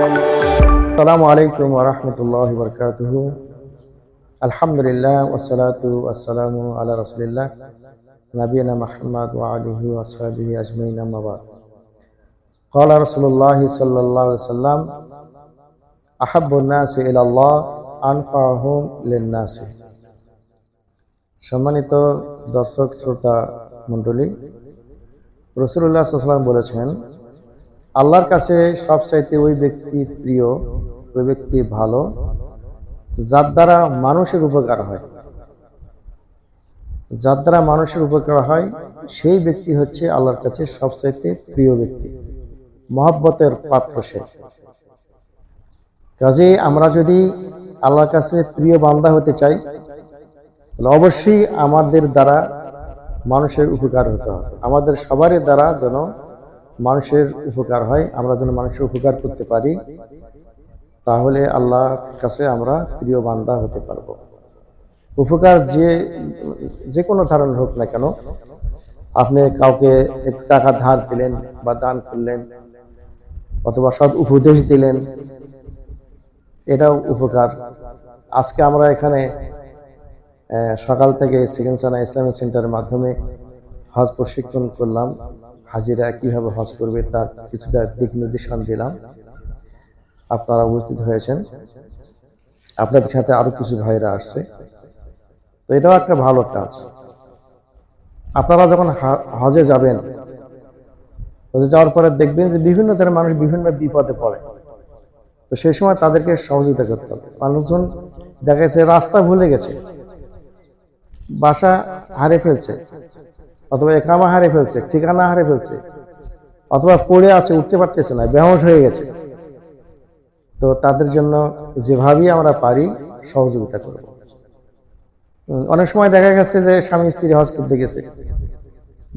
আসসালামু আলাইকুম ওরহমতুল্লাহ বরকাতুহ আলহামদুলিল্লাহ ওসালাতু আসসালামু আলা রসুলিল্লাহ নবীনা মাহমদ ওয়া আলিহি ওয়াসহাবিহি আজমাইন আম্মাবাদ قال رسول الله صلى الله عليه وسلم أحب الناس إلى الله أنفعهم للناس সম্মানিত দর্শক শ্রোতা মণ্ডলী রসুল্লাহ সাল্লাম বলেছেন আল্লাহর কাছে সবচাইতে ওই ব্যক্তি প্রিয়, ওই ব্যক্তি ভালো, যার দ্বারা মানুষের উপকার হয়। যার দ্বারা মানুষের উপকার হয়, সেই ব্যক্তি হচ্ছে আল্লাহর কাছে সবচাইতে প্রিয় ব্যক্তি। মহব্বতের পাত্র সে। কাজে আমরা যদি আল্লাহর কাছে প্রিয় বান্দা হতে চাই, তাহলে অবশ্যই আমাদের দ্বারা মানুষের উপকার হতে হবে। আমাদের সবারই দ্বারা যেন মানুষের উপকার হয়, আমরা যেন মানুষের উপকার করতে পারি, তাহলে আল্লাহর কাছে আমরা প্রিয় বান্দা হতে পারব। উপকার যে যে কোনো ধরনের হোক না কেন, আপনি কাউকে টাকা ধার দিলেন বা দান করলেন, অথবা সৎ উপদেশ দিলেন, এটাও উপকার। আজকে আমরা এখানে সকাল থেকে সেকেন্ড সানা ইসলামিক সেন্টারের মাধ্যমে হজ প্রশিক্ষণ করলাম। হাজিরা কীভাবে হজ করবে তার কিছুটা দিক নির্দেশন দিলাম। আপনারা উপস্থিত হয়েছেন। আপনাদের সাথে আরও কিছু ভাইরা আসছে। তো এটাও একটা ভালো কাজ। আপনারা যখন হজে যাবেন, হজে যাওয়ার পরে দেখবেন যে বিভিন্ন ধরনের মানুষ বিভিন্ন বিপদে পড়ে। তো সেই সময় তাদেরকে সহযোগিতা করতে হবে। মানুষজন দেখা গেছে রাস্তা ভুলে গেছে, বাসা হারে ফেলছে। অথবা একামা হারে ফেলছে, ঠিকানা হারে ফেলছে, অথবা পড়ে আছে, উঠতে পারতেছে না, বেহস হয়ে গেছে। তো তাদের জন্য যেভাবেই আমরা পারি সহযোগিতা করব। অনেক সময় দেখা গেছে যে স্বামী স্ত্রী হজ করতে গেছে।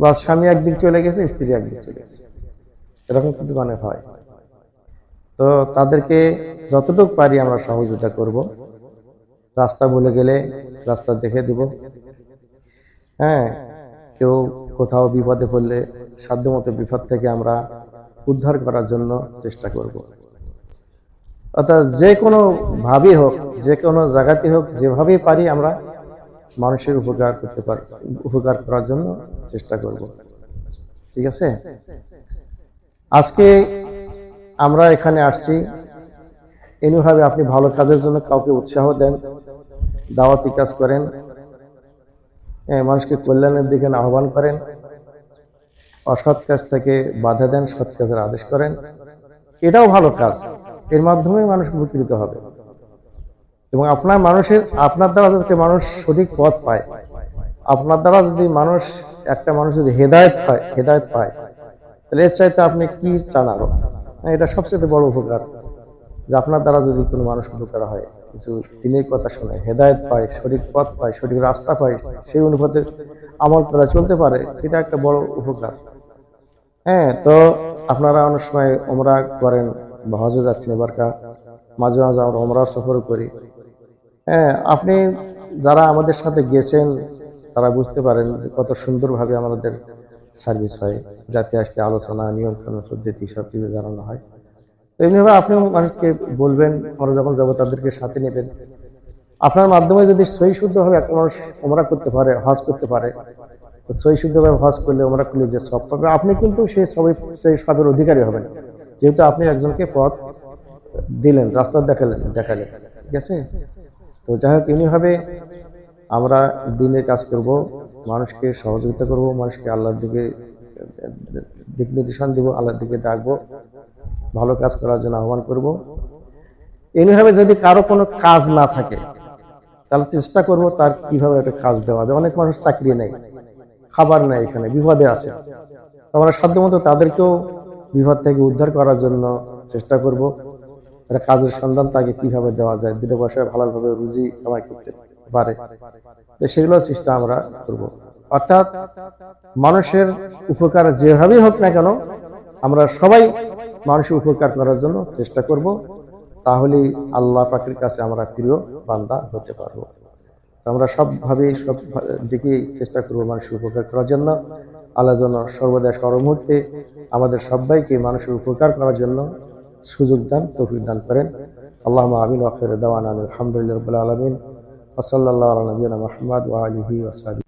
বা স্বামী একদিক চলে গেছে, স্ত্রী একদিক চলে গেছে। এরকম কিন্তু অনেক হয়। তো তাদেরকে যতটুকু পারি আমরা সহযোগিতা করব। রাস্তা বলে গেলে রাস্তা দেখে দিব। হ্যাঁ কেউ কোথাও বিপদে পড়লে সাধ্যমতো বিপদ থেকে আমরা উদ্ধার করার জন্য চেষ্টা করব। অর্থাৎ যে কোনো ভাবে হোক, যে কোনো জায়গাতে হোক, যেভাবেই পারি আমরা মানুষের উপকার করতে পার, উপকার করার জন্য চেষ্টা করব। ঠিক আছে? আজকে আমরা এখানে আসছি। এমনিভাবে আপনি ভালো কাজের জন্য কাউকে উৎসাহ দেন, দাওয়াতি কাজ করেন মানুষকে কল্যাণের দিকে আহ্বান করেন, অসৎ কাজ থেকে বাধা দেন, সৎ কাজের আদেশ করেন। এটাও ভালো কাজ। এর মাধ্যমে মানুষ উপকৃত হবে। এবং আপনার মানুষের, আপনার দ্বারা যাতে মানুষ সঠিক পথ পায়, আপনার দ্বারা যদি মানুষ, একটা মানুষ যদি হেদায়ত পায় হেদায়ত পায়, তাহলে এর চাইতে আপনি কি চান আরও? এটা সবচেয়ে বড় উপকার। যে আপনার দ্বারা যদি কোনো মানুষ উপকার হয়, কিছু দিনের কথা শুনে, হেদায়ত পায়, সঠিক পথ পায়, সঠিক রাস্তা পায়, সেই অনুপাতে আমল করা চলতে পারে, এটা একটা বড় উপকার। হ্যাঁ তো আপনারা অনেক সময় ওমরা করেন বা হজে যাচ্ছেন এবারকা মাঝে মাঝে আমরা ওমরার সফর করি। হ্যাঁ আপনি যারা আমাদের সাথে গেছেন, তারা বুঝতে পারেন কত সুন্দরভাবে আমাদের সার্ভিস হয়, যাতে আসতে আলোচনা কানুন পদ্ধতি সব কিছু জানানো হয়। তো এমনিভাবে আপনিও মানুষকে বলবেন, আমরা যখন যাব তাদেরকে সাথে নেবেন। আপনার মাধ্যমে যদি সই শুদ্ধভাবে একটা মানুষ ওমরা করতে পারে, হজ করতে পারে সই শুদ্ধভাবে হজ করলে ওমরা করলে যে সব পাবে। আপনি কিন্তু সেই সবই সেই সবের অধিকারী হবেন। যেহেতু আপনি একজনকে পথ দিলেন, রাস্তা দেখালেন দেখালেন, ঠিক আছে? তো যাই হোক, এমনিভাবে আমরা দিনের কাজ করব, মানুষকে সহযোগিতা করব, মানুষকে আল্লাহর দিকে দিক নির্দেশন দিব, আল্লাহর দিকে ডাকবো। ভালো কাজ করার জন্য আহ্বান করব। এমনিভাবে যদি কারও কোনো কাজ না থাকে, তাহলে চেষ্টা করব তার কীভাবে একটা কাজ দেওয়া যায়। অনেক মানুষ চাকরি নেই, খাবার নেই এখানে, বিপদে আছে। আমরা সাধ্যমতো তাদেরকেও বিপদ থেকে উদ্ধার করার জন্য চেষ্টা করব। একটা কাজের সন্ধান তাকে কীভাবে দেওয়া যায়, দুটো পয়সায় ভালোভাবে রুজি কামাই করতে পারে। সেগুলো চেষ্টা আমরা করব। অর্থাৎ মানুষের উপকার যেভাবেই হোক না কেন আমরা সবাই মানুষের উপকার করার জন্য চেষ্টা করব, তাহলেই আল্লাহ পাখির কাছে আমরা প্রিয় বান্দা হতে পারব। আমরা সবভাবেই সব দিকেই চেষ্টা করব মানুষের উপকার করার জন্য। আল্লাহ যেন সর্বদা সর্বমুহূর্তে আমাদের সবাইকে মানুষের উপকার করার জন্য সুযোগ দান, তৌফিক দান করেন। আল্লাহ আমিন ওয়াফির দাওয়ান আলহামদুলিল্লাহ আলমিন। ওসল্লাহ নবীনা ওয়ালিহি ওসাদি